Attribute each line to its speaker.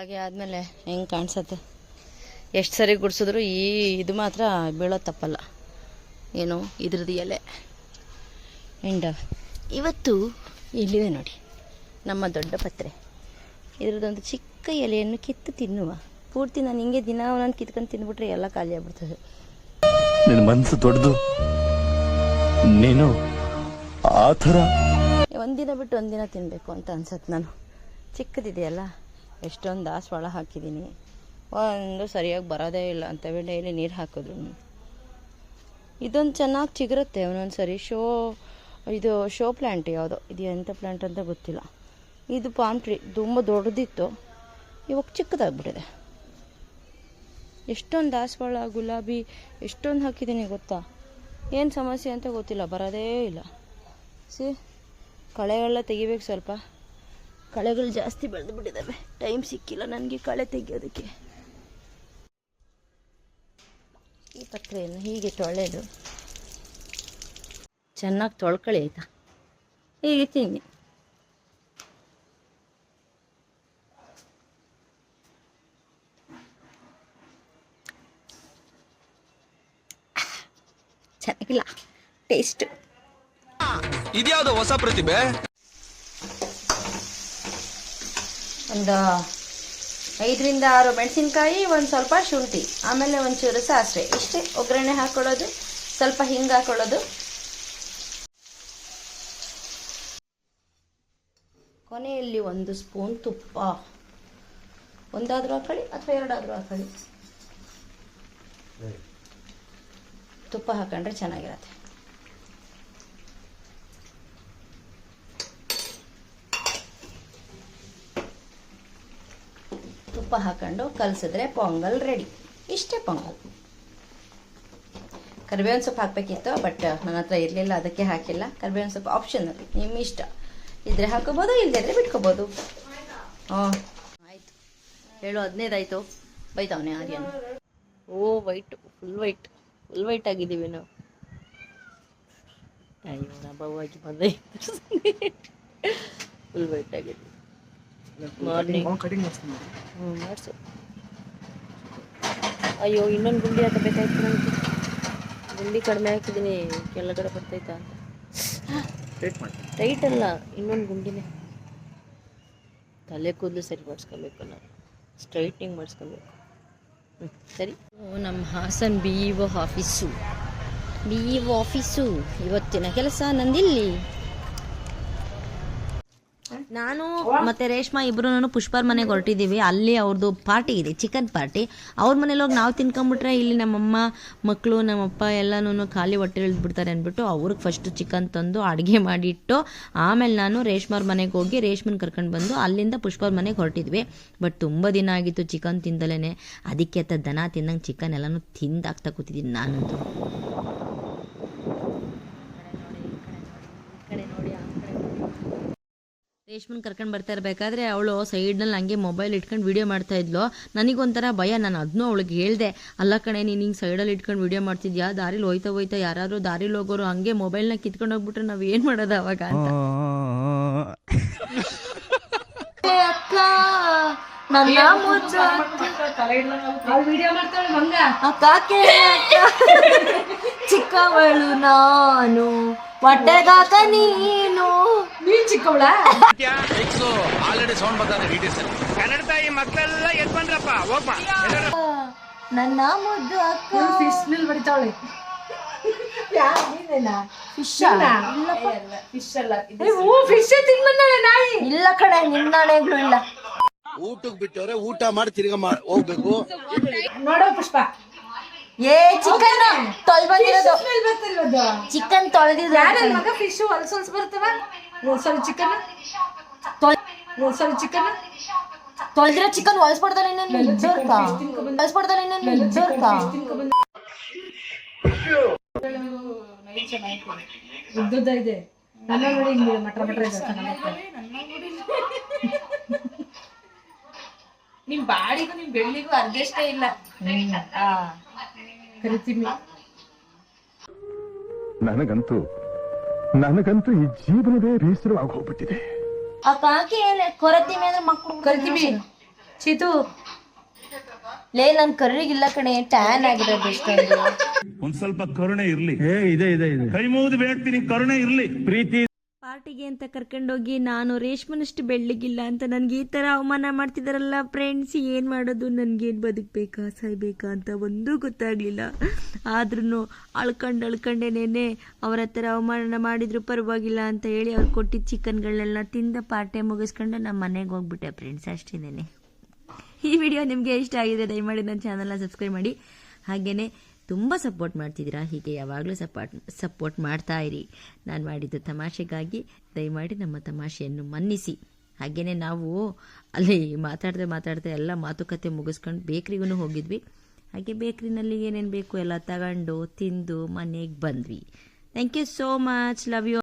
Speaker 1: ಬೆಳಗ್ಗೆ ಆದಮೇಲೆ ಹೆಂಗೆ ಕಾಣಿಸತ್ತೆ? ಎಷ್ಟು ಸರಿ ಗುಡಿಸಿದ್ರು ಈ ಇದು ಮಾತ್ರ ಬೀಳೋ ತಪ್ಪಲ್ಲ. ಏನು ಇದ್ರದ್ದು ಎಲೆ. ಎಂಡ. ಇವತ್ತು ಇಲ್ಲಿದೆ ನೋಡಿ ನಮ್ಮ ದೊಡ್ಡ ಪತ್ರೆ. ಇದ್ರದ್ದೊಂದು ಚಿಕ್ಕ ಎಲೆಯನ್ನು ಕಿತ್ತು ತಿನ್ನುವ. ಪೂರ್ತಿ ನಾನು ಹಿಂಗೆ ದಿನ ಒಂದೊಂದು ಕಿತ್ಕೊಂಡು ತಿಂದ್ಬಿಟ್ರೆ ಎಲ್ಲ ಖಾಲಿ ಆಗ್ಬಿಡ್ತದೆ.
Speaker 2: ನಿನ್ನ ಮನಸ್ಸು ದೊಡ್ಡದು. ನೀನು ಆ ಥರ.
Speaker 1: ಒಂದಿನ ಬಿಟ್ಟು ಒಂದಿನ ತಿನ್ನಬೇಕು ಅಂತ ಅನ್ಸತ್ತೆ ನಾನು. ಚಿಕ್ಕದಿದೆಯಲ್ಲ? ಎಷ್ಟೊಂದು ದಾಸವಾಳ ಹಾಕಿದ್ದೀನಿ ಒಂದು ಸರಿಯಾಗಿ ಬರೋದೇ ಇಲ್ಲ ಅಂತ ಡೈಲಿ ನೀರು ಹಾಕಿದ್ರು. ಇದೊಂದು ಚೆನ್ನಾಗಿ ಚಿಗುರುತ್ತೆ, ಒಂದೊಂದು ಸರಿ. ಶೋ, ಇದು ಶೋ ಪ್ಲ್ಯಾಂಟ್ ಯಾವುದೋ, ಇದು ಎಂಥ ಪ್ಲ್ಯಾಂಟ್ ಅಂತ ಗೊತ್ತಿಲ್ಲ. ಇದು ಪಾಮ್ ಟ್ರೀ, ತುಂಬ ದೊಡ್ಡದಿತ್ತು. ಇವಾಗ ಚಿಕ್ಕದಾಗ್ಬಿಟ್ಟಿದೆ. ಎಷ್ಟೊಂದು ದಾಸವಾಳ, ಗುಲಾಬಿ, ಎಷ್ಟೊಂದು ಹಾಕಿದ್ದೀನಿ ಗೊತ್ತಾ? ಏನು ಸಮಸ್ಯೆ ಅಂತ ಗೊತ್ತಿಲ್ಲ, ಬರೋದೇ ಇಲ್ಲ. ಸಿ ಕಳೆಗಳೆಲ್ಲ ತೆಗಿಬೇಕು ಸ್ವಲ್ಪ. ಕಳೆಗಳು ಜಾಸ್ತಿ ಬೆಳೆದು ಬಿಟ್ಟಿದ್ದಾವೆ. ಟೈಮ್ ಸಿಕ್ಕಿಲ್ಲ ನನಗೆ ಕಳೆ ತೆಗೆಯೋದಕ್ಕೆ. ಈ ಪತ್ರೆಯನ್ನು ಹೀಗೆ ತೊಳೆದು ಚೆನ್ನಾಗಿ ತೊಳ್ಕೊಳ್ಳಿ ಆಯಿತಾ? ಹೀಗೆ ತಿನ್ನಿ. ಚೆನ್ನಾಗಿಲ್ಲ. ಟೇಸ್ಟ್
Speaker 2: ಇದ್ಯಾವುದೋ ಹೊಸ ಪ್ರತಿಭೆ?
Speaker 1: ಒಂದು ಐದರಿಂದ ಆರು ಮೆಣಸಿನ್ಕಾಯಿ ಒಂದು ಸ್ವಲ್ಪ ಶುಂಠಿ ಆಮೇಲೆ ಒಂಚೂರು ಸಾಸಿವೆ. ಇಷ್ಟೇ ಒಗ್ಗರಣೆ ಹಾಕ್ಕೊಳ್ಳೋದು ಸ್ವಲ್ಪ ಹಿಂಗೆ ಹಾಕ್ಕೊಳ್ಳೋದು ಕೊನೆಯಲ್ಲಿ ಒಂದು ಸ್ಪೂನ್ ತುಪ್ಪ. ಒಂದಾದರೂ ಹಾಕೊಳ್ಳಿ ಅಥವಾ ಎರಡಾದರೂ ಹಾಕೊಳ್ಳಿ. ತುಪ್ಪ ಹಾಕೊಂಡ್ರೆ ಚೆನ್ನಾಗಿರತ್ತೆ. ತುಪ್ಪ ಹಾಕೊಂಡು ಕಲಸಿದ್ರೆ ಪೊಂಗಲ್ ರೆಡಿ ಇಷ್ಟೇ ಪೊಂಗಲ್. ಕರಿಬೇವಿನ ಸೊಪ್ಪು ಹಾಕಬೇಕಿತ್ತು ಬಟ್ ನನ್ನ ಹತ್ರ ಇರಲಿಲ್ಲ ಅದಕ್ಕೆ ಹಾಕಿಲ್ಲ. ಕರಿಬೇವಿನ ಸೊಪ್ಪು ಆಪ್ಷನಲ್ ನಿಮ್ಮ ಇಷ್ಟ. ಇದ್ರೆ ಹಾಕೋಬೋದು ಇಲ್ಲದಿದ್ರೆ ಬಿಟ್ಕೋಬೋದು. ಹಾಂ. ಆಯಿತು. ಹೇಳು ಹದಿನೈದು ಆಯ್ತು ಬೈತಾವನೆ ಆರ್ಯನ್ ಓ white full white full white ಆಗಿದ್ದೀವಿ ನಾವು. ಅಯ್ಯೋ ನಾ ಬಂದ ಬಂದೆ. ಫುಲ್ ವೈಟ್ ಆಗಿದ್ದೀವಿ. ಮಾರ್ನಿಂಗ್ ಹ್ಞೂ ಮಾಡಿಸು. ಅಯ್ಯೋ ಇನ್ನೊಂದು ಗುಂಡಿ ಹಾಕಬೇಕಾಯ್ತು ನನಗೆ ಗುಂಡಿ ಕಡಿಮೆ ಹಾಕಿದ್ದೀನಿ ಕೆಳಗಡೆ ಬರ್ತೈತಾ ಅಂತ. ಟೈಟ್ ಅಲ್ಲ ಇನ್ನೊಂದು ಗುಂಡಿನೇ. ತಲೆ ಕೂದಲು ಸರಿ ಮಾಡಿಸ್ಕೊಬೇಕು ನಾನು. ಸ್ಟ್ರೈಟ್ನಿಂಗ್ ಮಾಡಿಸ್ಕೊಬೇಕು. ಹ್ಞೂ ಸರಿ. ನಮ್ಮ Hassan B E O office B E O office ಇವತ್ತಿನ ಕೆಲಸ ನಂದಿಲ್ಲಿ. ನಾನು ಮತ್ತೆ ರೇಷ್ಮಾ ಇಬ್ರು ಪುಷ್ಪರ್ ಮನೆಗೆ ಹೊರಟಿದ್ದೀವಿ ಅಲ್ಲಿ ಅವ್ರದ್ದು ಪಾರ್ಟಿ ಇದೆ ಚಿಕನ್ ಪಾರ್ಟಿ. ಅವ್ರ ಮನೇಲಿ ಹೋಗಿ ನಾವು ತಿನ್ಕೊಂಬಿಟ್ರೆ ಇಲ್ಲಿ ನಮ್ಮಮ್ಮ ಮಕ್ಕಳು ನಮ್ಮಪ್ಪ ಎಲ್ಲನೂ ಖಾಲಿ ಹೊಟ್ಟೆ ಇಳಿದ್ಬಿಡ್ತಾರೆ ಅಂದ್ಬಿಟ್ಟು ಅವ್ರಿಗೆ ಫಸ್ಟ್ ಚಿಕನ್ ತಂದು ಅಡುಗೆ ಮಾಡಿಟ್ಟು ಆಮೇಲೆ ನಾನು ರೇಷ್ಮಾರ್ ಮನೆಗೆ ಹೋಗಿ ರೇಷ್ಮನ್ ಕರ್ಕೊಂಡು ಬಂದು ಅಲ್ಲಿಂದ ಪುಷ್ಪರ್ ಮನೆಗೆ ಹೊರಟಿದ್ವಿ. ಬಟ್ ತುಂಬ ದಿನ ಆಗಿತ್ತು ಚಿಕನ್ ತಿಂದಲೇ ಅದಕ್ಕೆ ಅಂತ ದನ ತಿಂದಂಗೆ ಚಿಕನ್ ಎಲ್ಲನೂ ತಿಂದಾಗ್ತಾ ಕೂತಿದ್ದೀನಿ ನಾನಂತೂ. ರೇಷ್ಮನ್ ಕರ್ಕೊಂಡು ಬರ್ತಾ ಇರಬೇಕಾದ್ರೆ ಅವಳು ಸೈಡ್ನಲ್ಲಿ ಹಂಗೆ ಮೊಬೈಲ್ ಇಟ್ಕೊಂಡು ವಿಡಿಯೋ ಮಾಡ್ತಾ ಇದ್ಲು. ನನಗೊಂಥರ ಭಯ ನಾನು ಅದನ್ನೂ ಅವಳಿಗೆ ಹೇಳ್ದೆ. ಅಲ್ಲ ಕಣೆ ನೀನು ಹಿಂಗೆ ಸೈಡಲ್ಲಿ ಇಟ್ಕೊಂಡು ವಿಡಿಯೋ ಮಾಡ್ತಿದ್ಯಾ? ದಾರಿಲಿ ಹೋಯ್ತಾ ಹೋಯ್ತಾ ಯಾರಾದರೂ ದಾರಿಲಿ ಹೋಗೋರು ಹಂಗೆ ಮೊಬೈಲ್ನ ಕಿತ್ಕೊಂಡು ಹೋಗ್ಬಿಟ್ರೆ ನಾವು ಏನು ಮಾಡೋದು ಅವಾಗ ಅಂತ. ನನ್ನ ಚಿಕ್ಕವಳು ನಾನು. ಹೊಟ್ಟೆಗಾಕ ನೀನು.
Speaker 3: ನೀನ್ ಚಿಕ್ಕವಳ?
Speaker 2: ಆಲ್ರೆಡಿ ಸೌಂಡ್ ಬರ್ತಾರೆ ಡೀಟೇಲ್ಸ್
Speaker 4: ಕನ್ನಡ ತಾಯಿ ಮಕ್ಕಳೆಲ್ಲ ಎದ್ ಬಂದ್ರಪ್ಪ ಹೋಗ್ಬಾ
Speaker 1: ನನ್ನ ಮುದ್ದು ಅಕ್ಕ.
Speaker 3: ಫಿಶ್ ಮಿಲ್ ಬಡಿತಾವಳೆ
Speaker 1: ಫಿಶ್
Speaker 3: ಫಿಶ್ ಅಲ್ಲ? ಹೂ ಫಿಶ್ ತಿನ್ಬಂದಾಳೆ ನಾಯಿ?
Speaker 1: ಇಲ್ಲ ಕಡೆ ನಿನ್ನಾಣೆಗಳು ಇಲ್ಲ.
Speaker 5: ಊಟಕ್ಕೆ ಬಿಟ್ಟವ್ರೆ ಊಟ ಮಾಡಿ ತಿರ್ಗಾ ಮಾಡ್- ಹೋಗ್ಬೇಕು.
Speaker 3: ನೋಡೋ ಪುಷ್ಪ.
Speaker 1: ಏ ಚಿಕನ್ ತೊಳ್ ಬಂದಿರೋದು
Speaker 3: ಸ್ಮೆಲ್ ಬರ್ತಿಲ್ವದು
Speaker 1: ಚಿಕನ್ ತೊಳೆದಿದ್ದು
Speaker 3: ಯಾರು ಮಗ ಫಿಶ್ ಹೊಲ್ಸ್ ಹೊಲ್ಸ್ ಬರ್ತವ? ಹೊಲ್ಸಲ್ ಚಿಕನ್ ಹೊಲ್ಸಲ್ ಚಿಕನ್
Speaker 1: ತೊಳೆದಿರೋ ಚಿಕನ್ ಹೊಲ್ಸ್ಬಿಡ್ದಲ್ಲ ಇನ್ನೇನು ನಿಜ್ಜೋರ್ಕ. ಹೊಲ್ಸ್ಬಿಡ್ದಲ್ಲ ಇನ್ನೇನು ನಿಜ್ಜೋರ್ಕ.
Speaker 3: ಉದ್ದುದ್ದ ಇದೆ. ನನ್ನ ನೋಡಿ ಹಿಂಗಿದೆ ಮಟ್ರ ಮಟ್ರ ಇದೆ.
Speaker 6: ನಿಮ್ ಬಾಡಿಗೂ ನಿಮ್ ಬೆಳ್ಳಿಗೂ ಅರ್ಧಷ್ಟೇ ಇಲ್ಲ.
Speaker 3: ಕರಿತೀವಿ
Speaker 2: ನನಗಂತೂ ನನಗಂತೂ ಈ ಜೀವನವೇ ಬೇಸರವಾಗಿ ಹೋಗ್ಬಿಟ್ಟಿದೆ.
Speaker 1: ಆ ಕಾಕಿ ಕೊರತಿ ಅಂದ್ರೆ ಮಕ್ಕಳು
Speaker 3: ಕರಿತೀವಿ ಚೀತು
Speaker 1: ಲೇ ನನ್ ಕರ್ರಿಗಿಲ್ಲ ಕಣೆ ಟ್ಯಾನ್ ಆಗಿರೋದು
Speaker 7: ಒಂದ್ ಸ್ವಲ್ಪ ಕರುಣೆ ಇರ್ಲಿ. ಇದೆ ಇದೆ ಇದೆ. ಕೈ ಮುಗಿದು ಬೇಡ್ತೀನಿ ಕರುಣೆ ಇರ್ಲಿ. ಪ್ರೀತಿ
Speaker 1: ಅಂತ ಕರ್ಕೊಂಡೋಗಿ, ನಾನು ರೇಷ್ಮನಷ್ಟು ಬೆಳ್ಳಿಗಿಲ್ಲ ಅಂತ ನನಗೆ ಈ ತರ ಅವಮಾನ ಮಾಡ್ತಿದಾರಲ್ಲ ಫ್ರೆಂಡ್ಸ್ ಏನು ಮಾಡೋದು? ನನಗೇನು ಬದುಕಬೇಕಾ, ಸಾಯ್ಬೇಕಾ ಅಂತ ಒಂದೂ ಗೊತ್ತಾಗ್ಲಿಲ್ಲ. ಆದ್ರೂ ಅಳ್ಕಂಡು ಅಳ್ಕಂಡೇನೇನೆ ಅವರ ಹತ್ರ ಅವಮಾನ ಮಾಡಿದ್ರು ಪರವಾಗಿಲ್ಲ ಅಂತ ಹೇಳಿ ಅವ್ರು ಕೊಟ್ಟಿದ್ದ ಚಿಕನ್ಗಳನ್ನೆಲ್ಲ ತಿಂದ ಪಾರ್ಟಿ ಮುಗಿಸ್ಕೊಂಡು ನಮ್ಮ ಮನೆಗೆ ಹೋಗ್ಬಿಟ್ಟೆ ಫ್ರೆಂಡ್ಸ್ ಅಷ್ಟೇನೆ ಈ ವಿಡಿಯೋ ನಿಮಗೆ ಇಷ್ಟ ಆಗಿದೆ, ದಯಮಾಡಿ ನನ್ನ ಚಾನಲ್ನ ಸಬ್ಸ್ಕ್ರೈಬ್ ಮಾಡಿ. ಹಾಗೆಯೇ ತುಂಬ ಸಪೋರ್ಟ್ ಮಾಡ್ತಿದ್ದೀರಾ? ಹೀಗೆ ಯಾವಾಗಲೂ ಸಪೋರ್ಟ್ ಸಪೋರ್ಟ್ ಮಾಡ್ತಾ ಇರಿ. ನಾನು ಮಾಡಿದ್ದು ತಮಾಷೆಗಾಗಿ ದಯಮಾಡಿ ನಮ್ಮ ತಮಾಷೆಯನ್ನು ಮನ್ನಿಸಿ. ಹಾಗೆಯೇ ನಾವು ಅಲ್ಲಿ ಮಾತಾಡ್ದೆ ಮಾತಾಡ್ದೆ ಎಲ್ಲ ಮಾತುಕತೆ ಮುಗಿಸ್ಕೊಂಡು ಬೇಕ್ರಿಗೂ ಹೋಗಿದ್ವಿ. ಹಾಗೆ ಬೇಕ್ರಿನಲ್ಲಿ ಏನೇನು ಬೇಕು ಎಲ್ಲ ತಗೊಂಡು, ತಿಂದು, ಮನೆಗೆ ಬಂದ್ವಿ. Thank you so much love you